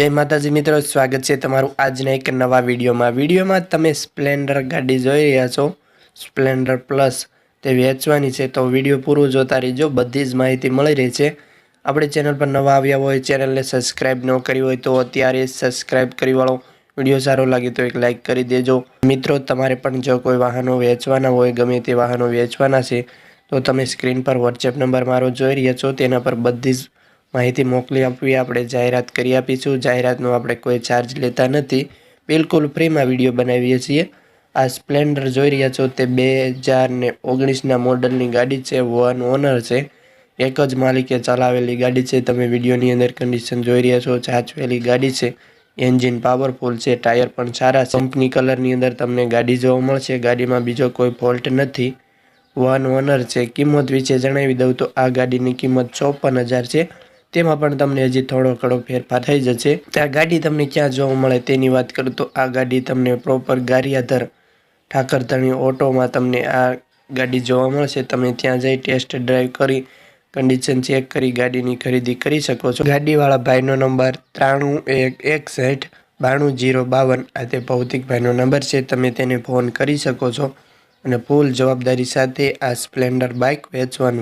જય માતાજી મિત્રો, સ્વાગત છે તમારું આજના એક નવા વિડીયોમાં. વિડીયોમાં તમે સ્પ્લેન્ડર ગાડી જોઈ રહ્યા છો. સ્પ્લેન્ડર પ્લસ તે વેચવાની છે, તો વીડિયો પૂરું જોતા રહીજો, બધી જ માહિતી મળી રહી છે. આપણે ચેનલ પર નવા આવ્યા હોય, ચેનલને સબસ્ક્રાઈબ ન કરી હોય, તો અત્યારે સબસ્ક્રાઈબ કરી વાળો. વીડિયો સારો લાગે તો એક લાઇક કરી દેજો. મિત્રો, તમારે પણ જો કોઈ વાહનો વેચવાના હોય, ગમે તે વાહનો વેચવાના છે, તો તમે સ્ક્રીન પર વોટ્સએપ નંબર મારો જોઈ રહ્યા છો, તેના પર બધી જ માહિતી મોકલી આપવી, આપણે જાહેરાત કરી આપીશું. જાહેરાતનો આપણે કોઈ ચાર્જ લેતા નથી. બિલકુલ ફ્રીમાં વીડિયો બનાવીએ છીએ. આ સ્પ્લેન્ડર જોઈ રહ્યા છો તે બે હજાર ને ઓગણીસના મોડલની ગાડી છે. વન ઓનર છે. એક જ માલિકે ચલાવેલી ગાડી છે. તમે વિડીયોની અંદર કન્ડિશન જોઈ રહ્યા છો. ચાચવેલી ગાડી છે. એન્જિન પાવરફુલ છે. ટાયર પણ સારા છે. કંપની કલરની અંદર તમને ગાડી જોવા મળશે. ગાડીમાં બીજો કોઈ ફોલ્ટ નથી. વન ઓનર છે. કિંમત વિશે જણાવી દઉં તો આ ગાડીની કિંમત ચોપન હજાર છે. તેમાં પણ તમને હજી થોડો ઘણો ફેરફાર થઈ જશે. ત્યાં ગાડી તમને ક્યાં જોવા મળે તેની વાત કરું તો આ ગાડી તમને પ્રોપર ગારિયાધર ઠાકરધણી ઓટોમાં તમને આ ગાડી જોવા મળશે. તમે ત્યાં જઈ ટેસ્ટ ડ્રાઈવ કરી કન્ડિશન ચેક કરી, ગાડીની ખરીદી કરી શકો છો. ગાડીવાળા ભાઈનો નંબર ત્રાણું એક એકસઠ બાણું જીરો બાવન. આ તે ભૌતિકભાઈનો નંબર છે. તમે તેને ફોન કરી શકો છો અને ફૂલ જવાબદારી સાથે આ સ્પ્લેન્ડર બાઇક વેચવાનું